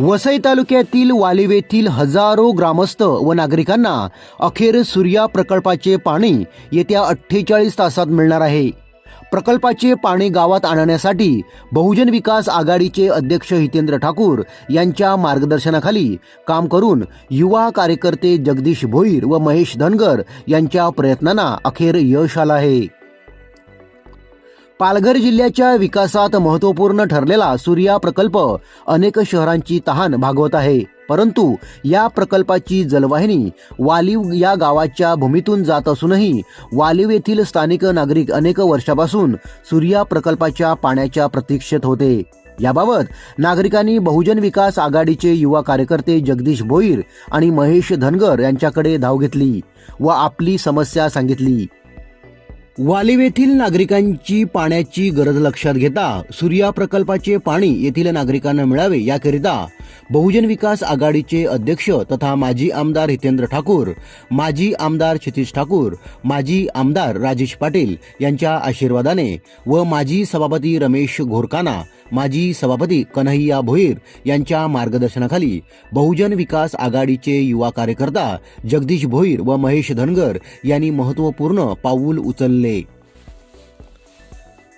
वसई तालुक्यातील वालिवेतील हजारो ग्रामस्थ व नागरिकांना अखेर सूर्या प्रकल्पाचे पाणी येत्या अठ्ठेचाळीस तासात मिळणार आहे. प्रकल्पाचे पाणी गावात आणण्यासाठी बहुजन विकास आघाडीचे अध्यक्ष हितेंद्र ठाकूर यांच्या मार्गदर्शनाखाली काम करून युवा कार्यकर्ते जगदीश भोईर व महेश धनगर यांच्या प्रयत्नांना अखेर यश आलं आहे. पालघर जिल्ह्याच्या विकासात महत्त्वपूर्ण ठरलेला सूर्या प्रकल्प अनेक शहरांची तहान भागवत आहे. परंतु या प्रकल्पाची जलवाहिनी वालीव या गावाच्या भूमीतून जात असूनही वालीव येथील स्थानिक नागरिक अनेक वर्षापासून सूर्या प्रकल्पाच्या पाण्याच्या प्रतीक्षेत होते. याबाबत नागरिकांनी बहुजन विकास आघाडीचे युवा कार्यकर्ते जगदीश भोईर आणि महेश धनगर यांच्याकडे धाव घेतली व आपली समस्या सांगितली. वालिव येथील नागरिकांची पाण्याची गरज लक्षात घेता सूर्या प्रकल्पाचे पाणी येथील नागरिकांना मिळावे याकरिता बहुजन विकास आघाडीचे अध्यक्ष तथा माजी आमदार हितेंद्र ठाकूर माजी आमदार क्षितिश ठाकूर माजी आमदार राजेश पाटील यांच्या आशीर्वादाने व माजी सभापती रमेश घोरकाना माजी सभापती कन्हैया भोईर यांच्या मार्गदर्शनाखाली बहुजन विकास आघाडीचे युवा कार्यकर्ता जगदीश भोईर व महेश धनगर यांनी महत्त्वपूर्ण पाऊल उचलले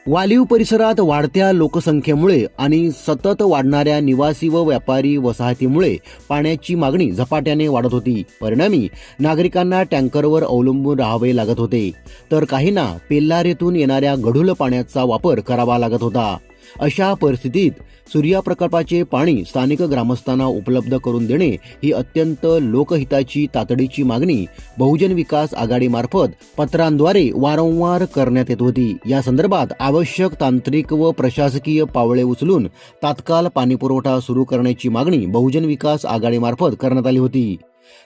वालीव परिसरात वाढत्या लोकसंख्येमुळे आणि सतत वाढणाऱ्या निवासी व व्यापारी वसाहतीमुळे पाण्याची मागणी झपाट्याने वाढत होती. परिणामी नागरिकांना टँकरवर अवलंबून राहावे लागत होते. तर काहींना पेल्लारेतून येणाऱ्या गढूल पाण्याचा वापर करावा लागत होता. अशा परिस्थितीत सूर्या प्रकल्पाचे पाणी स्थानिक ग्रामस्थांना उपलब्ध करून देणे ही अत्यंत लोकहिताची तातडीची मागणी बहुजन विकास आघाडीमार्फत पत्रांद्वारे वारंवार करण्यात येत होती. या संदर्भात आवश्यक तांत्रिक व प्रशासकीय पावले उचलून तात्काळ पाणीपुरवठा सुरू करण्याची मागणी बहुजन विकास आघाडीमार्फत करण्यात आली होती.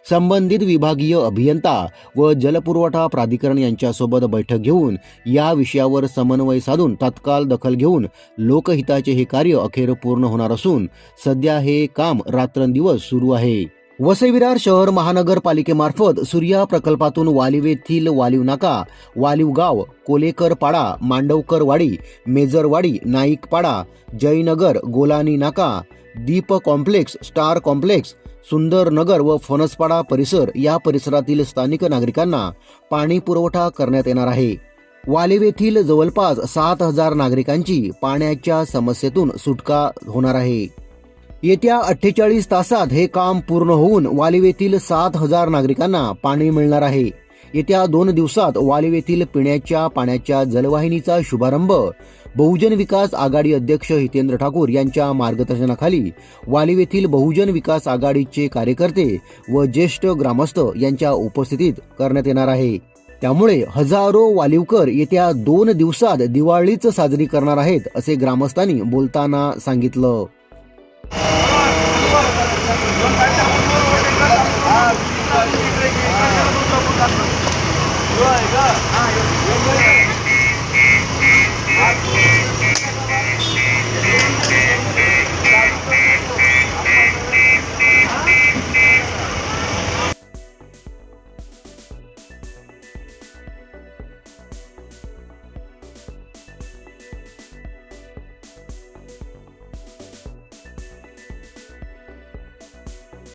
संबंधित विभागीय अभियंता व जलपुरवठा प्राधिकरण यांच्यासोबत बैठक घेऊन या विषयावर समन्वय साधून तात्काळ दखल घेऊन लोकहिताचे हे कार्य अखेर पूर्ण होणार असून सध्या हे काम रात्रंदिवस सुरू आहे. वसईविरार शहर महानगरपालिकेमार्फत सूर्या प्रकल्पातून वालिव येथील वालिव नाका वालिव गाव कोलेकर पाडा मांडवकर वाडी मेजरवाडी नाईक पाडा जयनगर गोलानी नाका दीप कॉम्प्लेक्स स्टार कॉम्प्लेक्स सुंदर नगर व फणसपाडा परिसर या परिसरातील स्थानिक नागरिकांना पाणी पुरवठा करण्यात येणार आहे. वालिव येथील जवळपास सात हजार नागरिकांची पाण्याच्या समस्येतून सुटका होणार आहे. येत्या अठ्ठेचाळीस तासात हे काम पूर्ण होऊन वालिव येथील सात हजार नागरिकांना पाणी मिळणार आहे. येत्या दोन दिवसात वालिव येथील पिण्याच्या पाण्याच्या जलवाहिनीचा शुभारंभ बहुजन विकास आघाडी अध्यक्ष हितेंद्र ठाकूर यांच्या मार्गदर्शनाखाली वालिव येथील बहुजन विकास आघाडीचे कार्यकर्ते व ज्येष्ठ ग्रामस्थ यांच्या उपस्थितीत करण्यात येणार आहे. त्यामुळे हजारो वालिवकर येत्या दोन दिवसात दिवाळीच साजरी करणार आहेत असे ग्रामस्थांनी बोलताना सांगितलं.